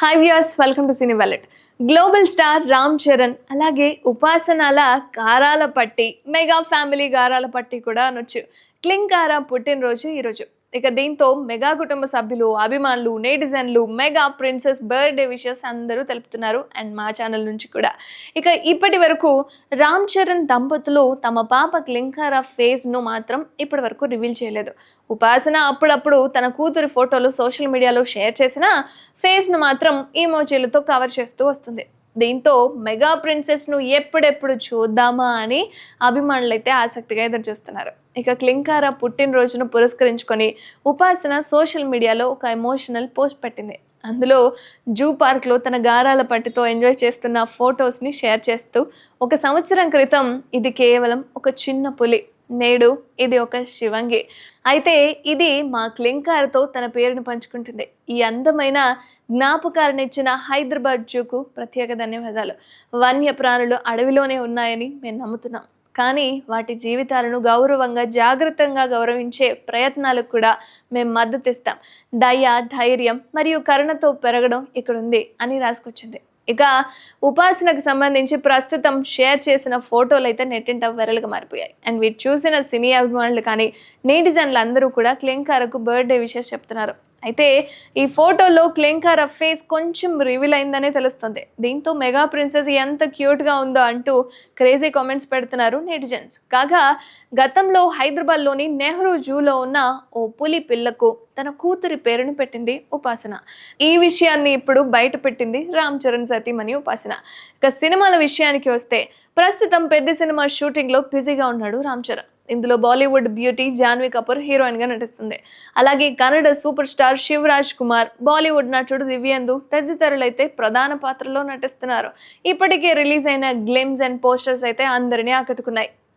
Hi viewers welcome to cine వెల్లెట్ global star Ram Charan అలాగే ఉపాసనాల గారాల పట్టి మెగా ఫ్యామిలీ గారాల పట్టి కూడా అనొచ్చు. క్లింకారా పుట్టినరోజు ఈరోజు. ఇక దీంతో మెగా కుటుంబ సభ్యులు అభిమానులు నేటిజన్లు మెగా ప్రిన్సెస్ బర్త్డే విషెస్ అందరూ తెలుపుతున్నారు అండ్ మా ఛానల్ నుంచి కూడా. ఇక ఇప్పటి వరకు రామ్ చరణ్ దంపతులు తమ పాప క్లింకారా ఫేస్ను మాత్రం ఇప్పటి వరకు రివీల్ చేయలేదు. ఉపాసన అప్పుడప్పుడు తన కూతురి ఫోటోలు సోషల్ మీడియాలో షేర్ చేసిన ఫేస్ను మాత్రం ఈమోజీలతో కవర్ చేస్తూ వస్తుంది. దీంతో మెగా ప్రిన్సెస్ను ఎప్పుడెప్పుడు చూద్దామా అని అభిమానులు అయితే ఆసక్తిగా ఎదురు చూస్తున్నారు ఇక క్లింకారా పుట్టినరోజును పురస్కరించుకొని ఉపాసన సోషల్ మీడియాలో ఒక ఎమోషనల్ పోస్ట్ పెట్టింది. అందులో జూ పార్క్లో తన గారాల పట్టితో ఎంజాయ్ చేస్తున్న ఫొటోస్ని షేర్ చేస్తూ ఒక సంవత్సరం క్రితం ఇది కేవలం ఒక చిన్న పులి నేడు ఇది ఒక శివంగి. అయితే ఇది మా క్లింకార్తో తన పేరును పంచుకుంటుంది. ఈ అందమైన జ్ఞాపకాలనిచ్చిన హైదరాబాద్ జూకు ప్రత్యేక ధన్యవాదాలు. వన్య ప్రాణులు అడవిలోనే ఉన్నాయని మేము నమ్ముతున్నాం. కానీ వాటి జీవితాలను గౌరవంగా జాగ్రత్తగా గౌరవించే ప్రయత్నాలకు కూడా మేము మద్దతు ఇస్తాం. దయ ధైర్యం మరియు కరుణతో పెరగడం ఇక్కడ ఉంది అని రాసుకొచ్చింది. ఇక ఉపాసనకు సంబంధించి ప్రస్తుతం షేర్ చేసిన ఫోటోలు అయితే నెట్టింట వైరల్గా మారిపోయాయి. అండ్ వీటి చూసిన సినీ అభిమానులు కానీ నేటిజన్లు అందరూ కూడా క్లింకారకు బర్త్డే విషెస్ చెప్తున్నారు. అయితే ఈ ఫోటోలో క్లెంకార ఫేస్ కొంచెం రివీల్ అయిందనే తెలుస్తుంది. దీంతో మెగా ప్రిన్సెస్ ఎంత క్యూట్గా ఉందో అంటూ క్రేజీ కామెంట్స్ పెడుతున్నారు నెటిజన్స్. కాగా గతంలో హైదరాబాద్లోని నెహ్రూ జూలో ఉన్న ఓ పులి పిల్లకు తన కూతురి పేరును పెట్టింది ఉపాసన. ఈ విషయాన్ని ఇప్పుడు బయట పెట్టింది రామ్ చరణ్ సతీమణి ఉపాసన. ఇక సినిమాల విషయానికి వస్తే ప్రస్తుతం పెద్ద సినిమా షూటింగ్లో బిజీగా ఉన్నాడు రామ్ చరణ్. ఇందులో బాలీవుడ్ బ్యూటీ జాన్వీ కపూర్ హీరోయిన్గా నటిస్తుంది. అలాగే కన్నడ సూపర్ స్టార్ శివరాజ్ కుమార్ బాలీవుడ్ నటుడు దివ్యందు తదితరులైతే ప్రధాన పాత్రలో నటిస్తున్నారు. ఇప్పటికే రిలీజ్ అయిన గ్లిమ్స్ అండ్ పోస్టర్స్ అయితే అందరినీ ఆకట్టుకున్నాయి.